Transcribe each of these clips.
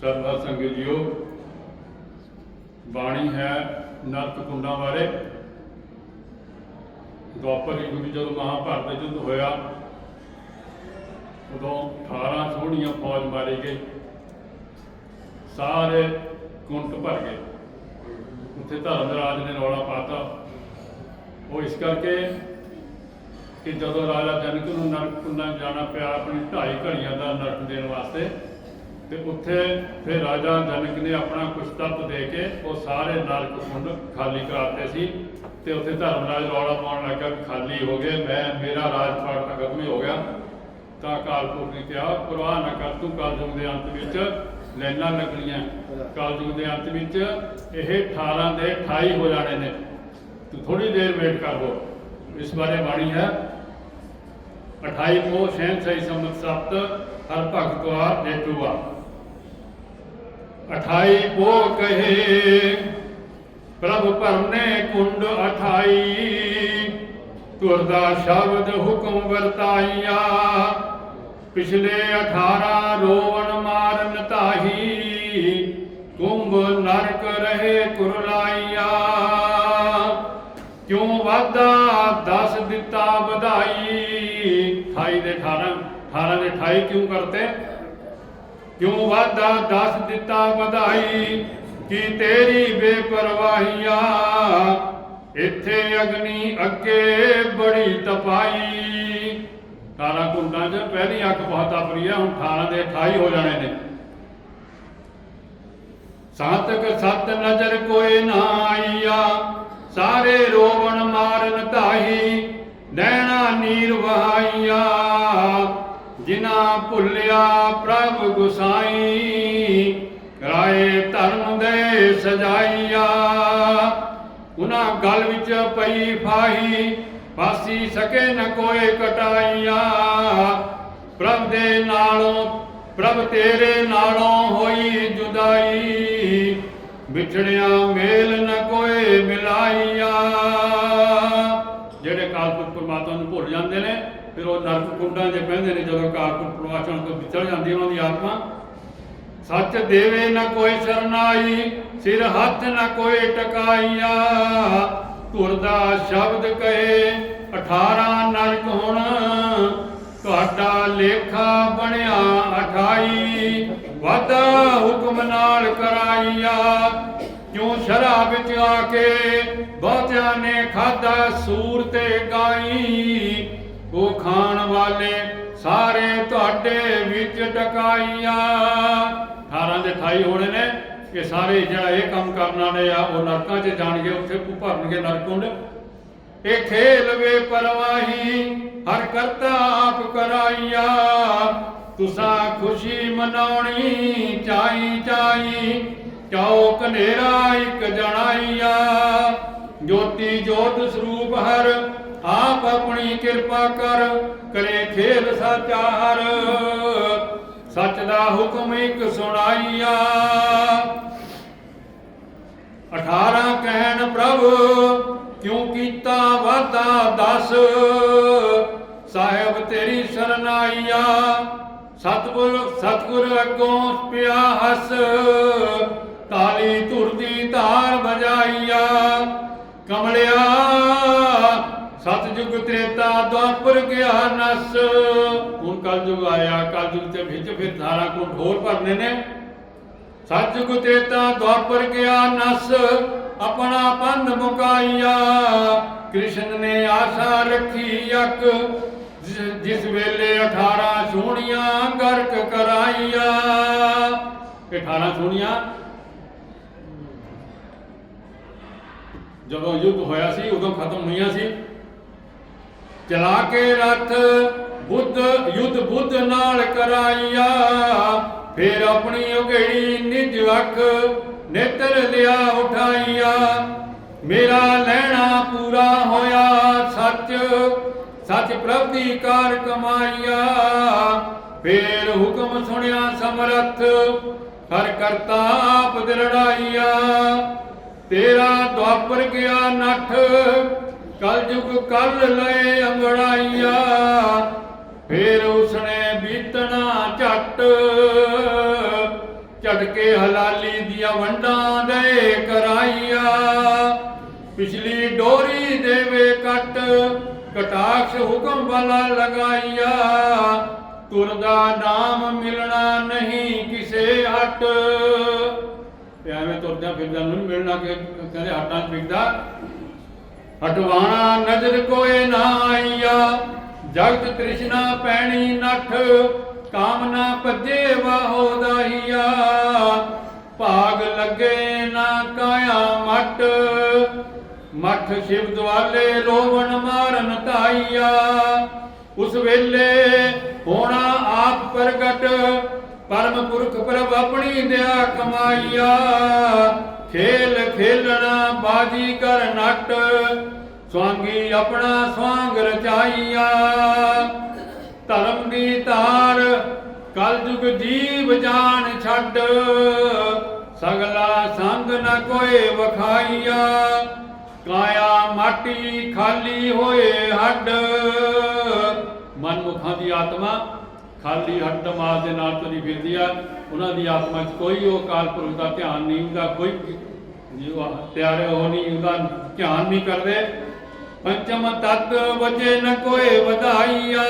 ਸਰਬਾ ਸੰਗਤ ਜੀਓ ਬਾਣੀ ਹੈ ਨਰਕ ਕੁੰਡਾਂ ਬਾਰੇ ਦੁਆਪਰ ਯੁੱਗ ਵਿੱਚ ਜਦੋਂ ਮਹਾਭਾਰਤ ਦਾ ਯੁੱਧ ਹੋਇਆ, ਉਦੋਂ 18 ਸੋਹਣੀਆਂ ਫੌਜ ਮਾਰੀ ਗਈ। ਸਾਰੇ ਕੁੰਟ ਭਰ ਗਏ। ਉੱਥੇ ਧਰਮਰਾਜ ਨੇ ਰੌਲਾ ਪਾਤਾ। ਉਹ ਇਸ ਕਰਕੇ ਕਿ ਜਦੋਂ ਰਾਜਾ ਜਨਕ ਨੂੰ ਨਰਕ ਕੁੰਡਾਂ ਜਾਣਾ ਪਿਆ, ਆਪਣੀ ਢਾਈ ਘੜੀਆਂ ਦਾ ਨਰਕ ਦੇਣ ਵਾਸਤੇ ਤੇ ਉੱਥੇ ਫਿਰ ਰਾਜਾ ਜਨਕ ਨੇ ਆਪਣਾ ਕੁਛ ਤੱਤ ਦੇ ਕੇ ਉਹ ਸਾਰੇ ਨਰਕ ਕੁੰਡ ਖਾਲੀ ਕਰਾਤੇ ਸੀ ਤੇ ਉੱਥੇ ਧਰਮਰਾਜ ਰੌਲਾ ਪਾਉਣ ਲੱਗਾ ਵੀ ਖਾਲੀ ਹੋ ਗਏ, ਮੈਂ, ਮੇਰਾ ਰਾਜ ਪਾਟ ਤਾਂ ਖਤਮ ਹੋ ਗਿਆ। ਤਾਂ ਅਕਾਲ ਨੇ ਕਿਹਾ, ਪ੍ਰਵਾਹ ਨਾ ਕਰ ਤੂੰ ਕਲਯੁਗ ਦੇ ਅੰਤ ਵਿੱਚ, ਲੈਣਾ ਲੱਗਣੀਆਂ। ਕਲਯੁਗ ਦੇ ਅੰਤ ਵਿੱਚ ਇਹ 18 ਦੇ 28 ਹੋ ਜਾਣੇ ਨੇ। ਤੂੰ ਥੋੜੀ ਦੇਰ ਵੇਟ ਕਰ ਲੋ ਇਸ ਬਾਰੇ ਬਾਣੀ ਹੈ 28 ਕੋ ਸੈਨ ਸਹੀ ਸੰਮਤ ਸਪਤ, ਹਰ ਭਗਤ ਦੁਆਰ ਜੇਤੂਆ 28 ਕੋ ਕਹੇ, ਪ੍ਰਭ ਭਰਨੇ ਕੁੰਡ 28 ਤੁਰਦਾ ਸ਼ਬਦ ਹੁਕਮ ਵਰਤਾਈਆ, ਪਿਛਲੇ 18 ਰੋਵਣ ਮਾਰਨ ਤਾਹੀ। ਕੁੰਭ ਨਰਕ ਰਹੇ ਕੁਰਲਾਈਆ ਕਿਉਂ ਵਾਦਾ ਦਸ ਦਿੱਤਾ ਵਧਾਈ? 28 ਦੇ 18 18 ਦੇ 28 ਕਿਉਂ ਕਰਤੇ? ਕਿਉਂ ਵਾਦਾ ਦੱਸ ਦਿੱਤਾ ਵਧਾਈ? ਕਿ ਤੇਰੀ ਬੇਪਰਵਾਹੀਆ? ਇੱਥੇ ਅਗਨੀ ਅੱਗੇ ਬੜੀ ਤਪਾਈ। ਤਾਰਾ ਕੁੰਡਾਂ 'ਚ ਪਹਿਲੀ ਅੱਗ ਬਹੁਤ ਆਪਰੀ ਆ ਹੁਣ 18 ਦੇ 28 ਹੋ ਜਾਣੇ ਨੇ। ਸਾਤਕ ਸਤ ਨਜ਼ਰ ਕੋਈ ਨਾ ਆਈਆ, ਸਾਰੇ ਰੋਵਣ ਮਾਰਨ ਤਾਹੀ ਨੈਣਾ ਨੀਰ ਵਹਾਈਆ। ਜਿਨਾ ਭੁੱਲਿਆ ਪ੍ਰਭ ਗੁਸਾਈ, ਰਾਏ ਧਰਮ ਦੇ ਸਜਾਈਆ। ਉਨਾ ਗਲ ਵਿੱਚ ਪਈ ਫਾਹੀ ਫਾਸੀ ਸਕੇ ਨ ਕੋਈ ਕਟਾਈਆ। ਪ੍ਰਭ ਦੇ ਨਾਲੋਂ, ਪ੍ਰਭ ਤੇਰੇ ਨਾਲੋਂ ਹੋਈ ਜੁਦਾਈ। ਵਿਛੜਿਆ ਮੇਲ ਨ ਕੋਈ ਮਿਲਾਈਆ। ਜਿਹੜੇ ਕਾਲਪੁਰਖ ਪਰਮਾਤਮਾ ਨੂੰ ਭੁੱਲ ਜਾਂਦੇ ਨੇ ਫਿਰ ਉਹ ਨਰਕ ਕੁੰਡਾਂ 'ਚ ਬਹਿੰਦੇ ਨੇ ਜਦੋਂ ਕਾਲਪੁਰਖ ਪ੍ਰਵਾਚਨ ਤੋਂ ਵਿਛੜ ਜਾਂਦੀ ਉਹਨਾਂ ਦੀ ਆਤਮਾ। ਸੱਚ ਦੇਵੇ ਨਾ ਕੋਈ ਸਰਨਾਈ, ਸਿਰ ਹੱਥ ਨ ਕੋਈ ਟਕਾਈਆ। ਤੁਰਦਾ ਸ਼ਬਦ ਕਹੇ 18 ਨਰਕ ਹੁਣ। ਤੁਹਾਡਾ ਲੇਖਾ ਬਣਿਆ 28 ਵਾਦਾ ਹੁਕਮ ਨਾਲ ਕਰਾਈਆ। ਕਿਉਂ ਸ਼ਰਾਬ ਵਿੱਚ ਆ ਕੇ ਬਹੁਤਿਆਂ ਨੇ ਖਾਦਾ ਸੂਰ ਤੇ ਗਾਈ। ਉਹ ਖਾਣ ਵਾਲੇ ਸਾਰੇ ਤੁਹਾਡੇ ਵਿੱਚ ਟਕਾਈਆ। 18 ਦੇ 28 ਹੋਣੇ ਨੇ ਕਿ ਸਾਰੇ ਜਿਹੜਾ ਇਹ ਕੰਮ ਕਰਨ ਵਾਲੇ ਆ, ਉਹ ਨਰਕਾਂ 'ਚ ਜਾਣਗੇ, ਉੱਥੇ ਭਰਨਗੇ ਨਰਕੁੰਡ ਇਹ ਖੇਲ ਵੇ ਪਰਵਾਹੀ, ਹਰ ਕਰਤਾ ਆਪ ਕਰਾਈਆ। ਤੁਸਾਂ ਖੁਸ਼ੀ ਮਨਾਉਣੀ, ਚਾਈ ਚਾਈ ਚਾਉ ਕਨੇਰਾ ਇੱਕ ਜਣਾਈਆ। ਜੋਤੀ ਜੋਤ ਸਰੂਪ ਹਰ ਆਪ ਆਪਣੀ ਕਿਰਪਾ ਕਰ, ਕਰੇ ਖੇਲ ਸਾਚਾਰ। ਸੱਚ ਦਾ ਹੁਕਮ ਇੱਕ ਸੁਣਾਈਆ। 18 ਕਹਿਣ ਪ੍ਰਭ, ਕਿਉਂ ਕੀਤਾ ਵਾਦਾ 10 ਸਾਹਿਬ ਤੇਰੀ ਸਰਨਾਈਆ, ਸਤਗੁਰ ਸਤਗੁਰ ਅੱਗੋਂ ਪਿਆ ਹਸ। ਤਾਲੀ ਧੁਰਦੀ ਧਾਰ ਵਜਾਈਆ। ਕਮਲਿਆ ਸਤਜੁਗ ਤ੍ਰੇਤਾ ਦੁਆਪਰ ਗਿਆ ਨਸ। ਹੁਣ ਕਲਯੁਗ ਆਇਆ, ਕਲਯੁਗ ਤੇ ਵਿੱਚ ਫਿਰ ਧਾਰਾ ਕੋ ਢੋਰ ਭਰਨੇ ਨੇ। ਸਤਜੁਗ ਤ੍ਰੇਤਾ ਦੁਆਪਰ ਗਿਆ ਨਸ, ਆਪਣਾ ਪੰਧ ਮੁਕਾਈਆ ਕ੍ਰਿਸ਼ਨ ਨੇ ਆਸ਼ਾ ਰੱਖੀ ਅਕ, ਜਿਸ- ਵੇਲੇ 18 ਸੋਹਣੀਆਂ ਗਰਕ ਕਰਾਈਆ। ਇਹ 18 ਸੋਹਣੀਆਂ? ਜਦੋਂ ਯੁੱਧ ਹੋਇਆ ਸੀ, ਉਦੋਂ ਖਤਮ ਹੋਈਆਂ ਸੀ। ਚਲਾ ਕੇ ਰਥ ਬੁੱਧ ਯੁੱਧ ਬੁੱਧ ਨਾਲ ਕਰਾਈਆ। ਫਿਰ ਆਪਣੀ ਉਗੜੀ ਨਿਜ ਅੱਖ, ਨੇਤਰ ਲਿਆ ਉਠਾਈਆ। ਮੇਰਾ ਲੈਣਾ ਪੂਰਾ ਹੋਇਆ ਸੱਚ ਸੱਚ ਪ੍ਰਭ ਦੀ ਕਾਰ ਕਮਾਈਆ। ਫੇਰ ਹੁਕਮ ਸੁਣਿਆ ਸਮਰੱਥ, ਹਰ ਕਰਤਾ ਆਪ ਦਿਰੜਾਈਆ। ਤੇਰਾ ਦੁਆਪਰ ਗਿਆ ਨੱਠ ਕਲ ਯੁਗ ਕਲ ਲਏ ਅੰਗੜਾਈਆ ਫੇਰ ਉਸਨੇ ਬੀਤਣਾ ਝੱਟ। ਝਟਕੇ ਹਲਾਲੀ ਦੀਆਂ ਵੰਡਾਂ ਦੇ ਕਰਾਈਆ। ਪਿਛਲੀ ਡੋਰੀ ਦੇਵੇ ਕੱਟ, ਕਟਾਕਸ਼ ਹੁਕਮ ਵਾਲਾ ਲਗਾਈਆ। ਤੁਰਦਾ ਨਾਮ ਮਿਲਣਾ ਨਹੀਂ ਕਿਸੇ ਹੱਟ। ਤੇ ਐਵੇਂ ਤੁਰਦਿਆਂ ਫਿਰਦਿਆਂ ਨੂੰ ਮਿਲਣਾ ਕਿ ਕਹਿੰਦੇ ਹੱਟਾਂ 'ਚ ਹਟਵਾਣਾ ਨਜ਼ਰ ਕੋਏ ਨਾ ਆਈਆ। ਜਗਤ ਤ੍ਰਿਸ਼ਨਾ ਪੈਣੀ ਨਠ, ਕਾਮਨਾ ਭੱਜੇ ਵਾਹੋ ਦਾਹੀਆ। ਭਾਗ ਲੱਗੇ ਨਾ ਕਾਇਆ ਮਟ ਮਠ ਸ਼ਿਵ ਦਵਾਲੇ ਲੋਵਣ ਮਾਰਨ ਧਾਈਆ। ਉਸ ਵੇਲੇ ਹੋਣਾ ਆਪ ਪ੍ਰਗਟ, ਪਰਮ ਪੁਰਖ ਪ੍ਰਭ ਆਪਣੀ ਦਇਆ ਕਮਾਈਆ। ਖੇਲ ਖੇਲਣਾ, ਬਾਜੀ ਕਰ ਨਟ, ਸਵਾਂਗੀ ਆਪਣਾ ਸਵਾਂਗ ਰਚਾਈਆ। ਧਰਮ ਦੀ ਧਾਰ ਕਲਯੁਗ ਜੀਵ ਜਾਣ ਛੱਡ, ਸਗਲਾ ਸੰਗ ਨ ਕੋਈ ਵਖਾਈਆ। ਕਾਇਆ ਮਾਟੀ ਖਾਲੀ ਹੋਏ ਹੱਡ, ਮਨਮੁਖਾਂ ਦੀ ਆਤਮਾ ਖਾਲੀ ਹੱਡ ਮਾਸ ਦੇ ਨਾਲ ਤੁਰੀ ਫਿਰਦੀ ਆ। ਉਹਨਾਂ ਦੀ ਆਤਮਾ 'ਚ ਕੋਈ ਉਹ ਕਾਲ ਪੁਰਖ ਦਾ ਧਿਆਨ ਨਹੀਂ ਹੁੰਦਾ, ਕੋਈ ਪਿਆਰੇ ਉਹ ਨਹੀਂ ਉਹਦਾ ਧਿਆਨ ਨਹੀਂ ਕਰਦੇ। ਪੰਚਮ ਤਤ ਵਜੇ ਨ ਕੋਈ ਵਧਾਈਆ,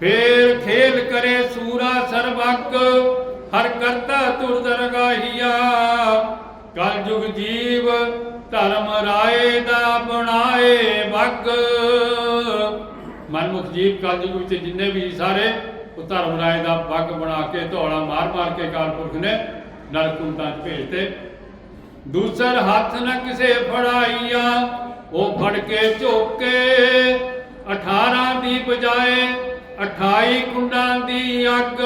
ਫੇਰ ਖੇਲ ਕਰੇ ਸੂਰਾ ਸਰਬੱਕ, ਹਰ ਕਰਤਾ ਤੁਰ ਦਰਗਾਹੀਆ। ਕਲ ਯੁਗ ਜੀਵ ਧਰਮ ਰਾਏ ਦਾ ਬਣਾਏ ਬੱਗ ਮਨਮੁਖ ਜੀਵ ਕਲ ਵਿੱਚ ਜਿੰਨੇ ਵੀ ਸਾਰੇ ਉਹ ਧਰਮ ਰਾਏ ਦਾ ਬੱਗ ਬਣਾ ਕੇ, ਧੌਲਾ ਮਾਰ ਮਾਰ ਕੇ ਕਾਲ ਨੇ ਨਰਕ 'ਚ ਭੇਜਤੇ। ਦੂਸਰ ਹੱਥ ਨਾ ਕਿਸੇ ਫੜਾਈਆ, ਉਹ ਫੜ ਕੇ ਝੋਕੇ। 18 ਦੀ ਬਜਾਏ 28 ਕੁੰਡਾਂ ਦੀ ਅੱਗ।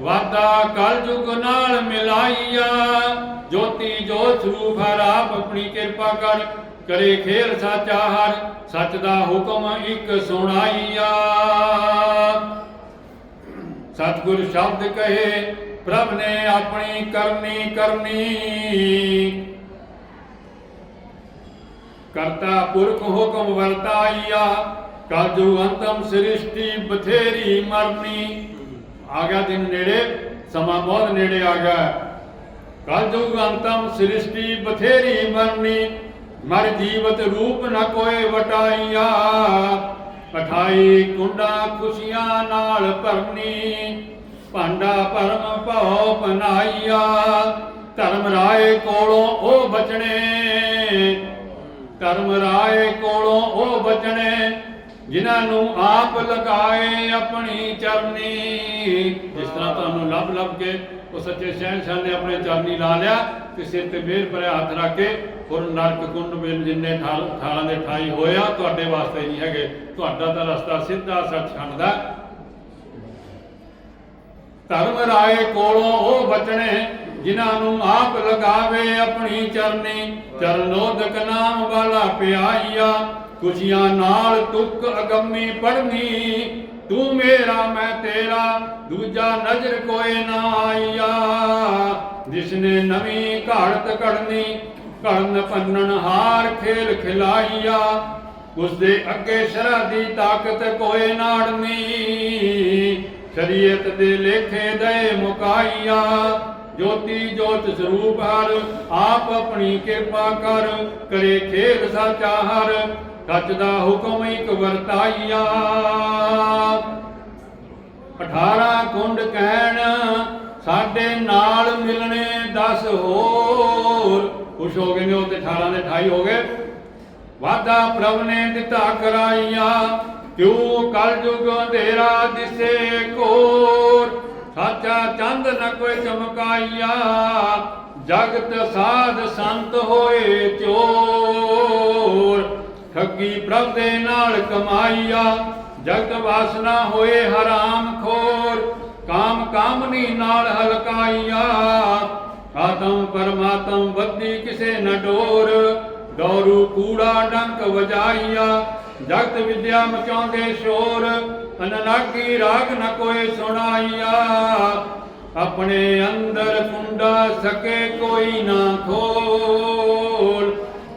ਵਾਦਾ ਕਲ ਯੁਗ ਨਾਲ ਮਿਲਾਈਆ। ਜੋਤੀ ਜੋਤ ਸਰੂਪ ਹਰ ਆਪਣੀ ਕਿਰਪਾ ਕਰ, ਕਰੇ ਖੇਲ ਸਾਚਾ ਹਰ, ਸੱਚ ਦਾ ਹੁਕਮ ਇੱਕ ਸੁਣਾਈਆ। ਸਤਿਗੁਰ ਸ਼ਬਦ ਕਹੇ, ਪ੍ਰਭ ਨੇ ਆਪਣੀ ਕਰਨੀ ਕਰਨੀ। ਕਰਤਾ ਪੁਰਖ ਹੁਕਮ ਵਰਤਾਈਆ ਕਾਜੂ ਅੰਤਮ ਸ੍ਰਿਸ਼ਟੀ ਬਥੇਰੀ ਮਰਨੀ। ਆ ਗਿਆ ਦਿਨ ਨੇੜੇ, ਸਮਾਂ ਬਹੁਤ ਨੇੜੇ ਆ ਗਿਆ। ਕਲਯੁਗ ਅੰਤਮ ਸ੍ਰਿਸ਼ਟੀ ਬਥੇਰੀ ਮਰਨੀ, ਮਰ ਜੀਵਤ ਰੂਪ ਨ ਕੋਏ ਵਟਾਈਆ। ਅਠਾਈ ਕੁੰਡਾ ਖੁਸ਼ੀਆਂ ਨਾਲ ਭਰਨੀ, ਭਾਂਡਾ ਭਰਮ ਭਉ ਪਨਾਈਆ। ਧਰਮ ਰਾਏ ਕੋਲੋਂ ਉਹ ਬਚਣੇ, ਧਰਮ ਰਾਏ ਕੋਲੋਂ ਉਹ ਬਚਣੇ। ਜਿਨ੍ਹਾਂ ਨੂੰ ਆਪ ਲਗਾਏ ਆਪਣੀ ਚਰਨੀ। ਜਿਸ ਤਰ੍ਹਾਂ ਤੁਹਾਨੂੰ ਲੱਭ ਲੱਭ ਕੇ ਉਹ ਸੱਚੇ ਸ਼ਹਿਨशाह ਨੇ ਆਪਣੇ ਚਰਨੀ ਲਾ ਲਿਆ ਤੇ ਸਿਰ ਤੇ ਮਿਹਰ ਭਰਿਆ ਹੱਥ ਰੱਖ ਕੇ ਹੋਰ ਨਰਕ ਕੁੰਡ ਵਿੱਚ ਜਿੰਨੇ ਠਾਲ ਠਾਲਾਂ ਦੇ ਠਾਈ ਹੋਇਆ ਤੁਹਾਡੇ ਵਾਸਤੇ ਨਹੀਂ ਹੈਗੇ। ਤੁਹਾਡਾ ਤਾਂ ਰਸਤਾ ਸਿੱਧਾ ਸੱਚ ਦਾ। ਧਰਮ ਰਾਏ ਕੋਲੋਂ ਉਹ ਬਚਣੇ ਜਿਨ੍ਹਾਂ ਨੂੰ ਆਪ ਲਗਾਵੇ ਆਪਣੀ ਚਰਨੀ। ਚਰਨੋਦਕ ਨਾਮ ਵਾਲਾ ਪਿਆਈਆ ਖੁਸ਼ੀਆਂ ਨਾਲ ਤੁਕ ਅਗੰਮੀ ਪੜਨੀ ਤੂੰ ਮੇਰਾ, ਮੈਂ ਤੇਰਾ, ਦੂਜਾ ਨਜ਼ਰ ਕੋਈ ਨਾ ਆਈਆ। ਜਿਸਨੇ ਨਵੀਂ ਘਾੜਤ ਕੜਨੀ ਕੜਨ ਪੰਨਣ ਹਾਰ ਖੇਲ ਖਿਲਾਈਆ। ਉਸ ਦੇ ਅੱਗੇ ਸ਼ਰ੍ਹਾ ਦੀ ਤਾਕਤ ਕੋਈ ਨਾੜਨੀ, ਸ਼ਰੀਅਤ ਦੇ ਲੇਖੇ ਦੇ ਮੁਕਾਈਆ। ਜੋਤੀ ਜੋਤ ਸਰੂਪ ਹਰ, ਆਪ ਆਪਣੀ ਕਿਰਪਾ ਕਰ, ਕਰੇ ਖੇਲ ਸਾਚਾ ਹਰ। ਕੱਚ ਦਾ ਹੁਕਮ ਇਕ ਵਰਤਾਈਆ। 18 ਕੁੰਡ ਕਹਿਣ, ਸਾਡੇ ਨਾਲ ਮਿਲਣੇ 10 ਹੋਰ। ਖੁਸ਼ ਹੋ ਗਏ ਨੇ ਉਹ ਤੇ 18 ਦੇ 28 ਹੋ ਗਏ। ਵਾਦਾ ਪ੍ਰਭ ਨੇ ਦਿੱਤਾ ਕਰਾਈਆ, ਕਿਉ ਕਲ ਜੁਗ ਅੰਧੇਰਾ ਦਿਸੇ ਕੋਰ। ਸਾਚਾ ਚੰਦ ਨ ਕੋਈ ਚਮਕਾਈਆ, ਜਗਤ ਸਾਧ ਸੰਤ ਹੋਏ ਚੋਰ। ਠੱਗੀ ਪ੍ਰਭ ਦੇ ਨਾਲ ਕਮਾਈਆ, ਜਗਤ ਵਾਸਨਾ ਹੋਏ ਹਰਾਮ ਖੋਰ, ਕਾਮ ਕਾਮਨੀ ਨਾਲ ਹਲਕਾਈਆ। ਆਤਮ ਪਰਮਾਤਮ ਬੱਦੀ ਕਿਸੇ ਨ ਡੋਰ ਡੋਰੂ ਕੂੜਾ ਡੰਕ ਵਜਾਈਆ। ਜਗਤ ਵਿਦਿਆ ਮਚਾਉਂਦੇ ਸ਼ੋਰ ਅਨਨਾਗੀ ਰਾਗ ਨ ਕੋਈ ਸੁਣਾਈਆ। ਆਪਣੇ ਅੰਦਰ ਕੁੰਡਾ ਸਕੇ ਕੋਈ ਨਾ ਖੋਲ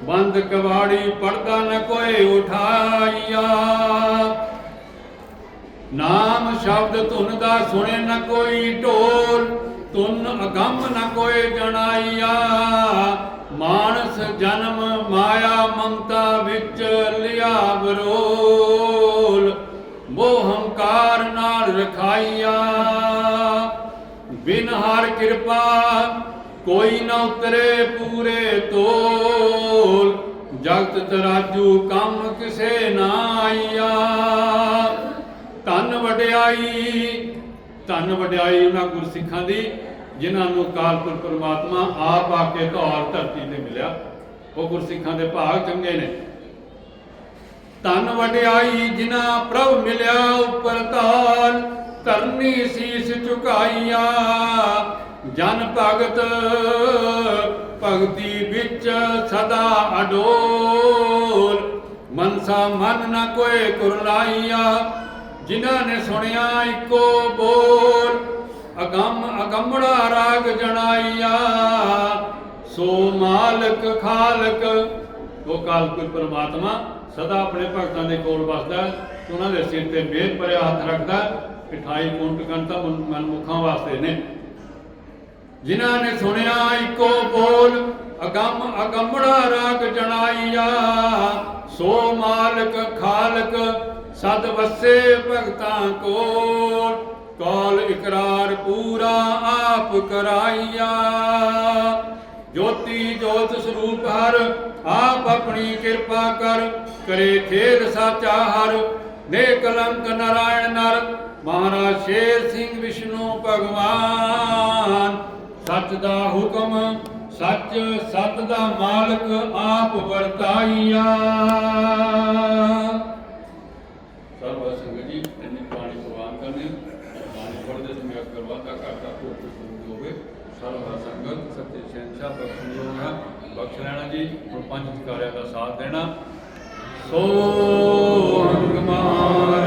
ਬੰਦ ਕਵਾੜੀ ਪਰਦਾ ਨ ਕੋਈ ਉਠਾਈਆ। ਨਾਮ ਸ਼ਬਦ ਧੁਨ ਦਾ ਸੁਣੇ ਨ ਕੋਈ ਢੋਲ, ਧੁਨ ਅਗੰਮ ਨ ਕੋਈ ਜਣਾਈਆ। ਮਾਨਸ ਜਨਮ ਮਾਇਆ ਮਮਤਾ ਵਿੱਚ ਲਿਆ ਬਰੋਲ ਮੋਹ ਹੰਕਾਰ ਨਾਲ ਰਖਾਈਆ। ਬਿਨ ਹਰ ਕਿਰਪਾ ਕੋਈ ਨਾ ਉਤਰੇ ਪੂਰੇ ਤੋਲ, ਜਗਤ ਤਰਾਜੂ ਕੰਮ ਕਿਸੇ ਨਾ ਆਈਆ ਧੰਨ ਵਡਿਆਈ ਧੰਨ ਵਡਿਆਈ ਉਹਨਾਂ ਗੁਰਸਿੱਖਾਂ ਦੀ, ਜਿਨ੍ਹਾਂ ਨੂੰ ਕਾਲਪੁਰ ਪ੍ਰਮਾਤਮਾ ਆਪ ਆ ਕੇ ਧੌਲ ਧਰਤੀ ਤੇ ਮਿਲਿਆ। ਉਹ ਗੁਰਸਿੱਖਾਂ ਦੇ ਭਾਗ ਚੰਗੇ ਨੇ। ਧੰਨ ਵਡਿਆਈ ਜਿਨ੍ਹਾਂ ਪ੍ਰਭ ਮਿਲਿਆ ਉੱਪਰ ਤਾਲ, ਧਰਨੀ ਸੀਸ ਝੁਕਾਈਆ। ਜਨ ਭਗਤ, ਭਗਤੀ ਵਿੱਚ ਸਦਾ ਅਡੋਲ। ਮਨਸਾ ਮਨ ਨ ਕੋਏ ਕੁਰਲਾਈਆ ਜਿਨ੍ਹਾਂ ਨੇ ਸੁਣਿਆ ਇੱਕੋ ਬੋਲ। ਅਗੰਮ ਅਗੰਮੜਾ ਰਾਗ ਜਣਾਈਆ, ਸੋ ਮਾਲਕ ਖਾਲਕ। ਉਹ ਕਾਲਪੁਰ ਪਰਮਾਤਮਾ ਸਦਾ ਆਪਣੇ ਭਗਤਾਂ ਦੇ ਕੋਲ ਵਸਦਾ, ਉਹਨਾਂ ਦੇ ਸਿਰ ਤੇ ਮਿਹਰ ਭਰਿਆ ਹੱਥ ਰੱਖਦਾ ਹੈ। 28 ਕੁੰਟ ਕੰਤਾ ਮਨਮੁਖਾਂ ਵਾਸਤੇ ਨੇ। ਜਿਨ੍ਹਾਂ ਨੇ ਸੁਣਿਆ ਇੱਕੋ ਬੋਲ, ਅਗੰਮ ਅਗੰਮੜਾ ਰਾਗ ਜਣਾਈਆ। ਸੋ ਮਾਲਕ ਖਾਲਕ, ਸਦ ਵਸੇ ਭਗਤਾਂ ਕੋਲ, ਕਾਲ ਇਕਰਾਰ ਪੂਰਾ ਆਪ ਕਰਾਈਆ। ਜੋਤੀ ਜੋਤ ਸਰੂਪ ਹਰ, ਆਪ ਆਪਣੀ ਕਿਰਪਾ ਕਰ, ਕਰੇ ਖੇਦ ਸਾਚਾ ਹਰ। ਨੇ ਕਲੰਕ ਨਾਰਾਇਣ ਨਰ, ਮਹਾਰਾਜ ਸ਼ੇਰ ਸਿੰਘ ਵਿਸ਼ਨੂੰ ਭਗਵਾਨ। ਸੱਚ ਦਾ ਹੁਕਮ, ਸੱਚ, ਸਤ ਦਾ ਮਾਲਕ ਆਪ ਵਰਤਾਈਆ। ਸਰਬ ਸੰਗਤ ਜੀ, ਇੰਨੀ ਪਾਣੀ ਪ੍ਰਵਾਨ ਕਰਨੇ ਪਾਣੀ ਪੜਦੇ ਸਮੇਂ ਕਰਵਾਤਾ ਕਰਤਾ ਕੋ ਕੁਝ ਹੋਵੇ। ਸਰਬ ਸੰਗਤ ਸੱਚੇ ਸ਼ਹਿਨशाह ਬਖਸ਼ਿਆ ਬਖਸ਼ ਲੈਣਾ ਜੀ, ਹੁਣ ਪੰਜ ਅਧਿਕਾਰਿਆਂ ਦਾ ਸਾਥ ਦੇਣਾ। ਸੋ ਅੰਗ ਮਹਾਰਾਜ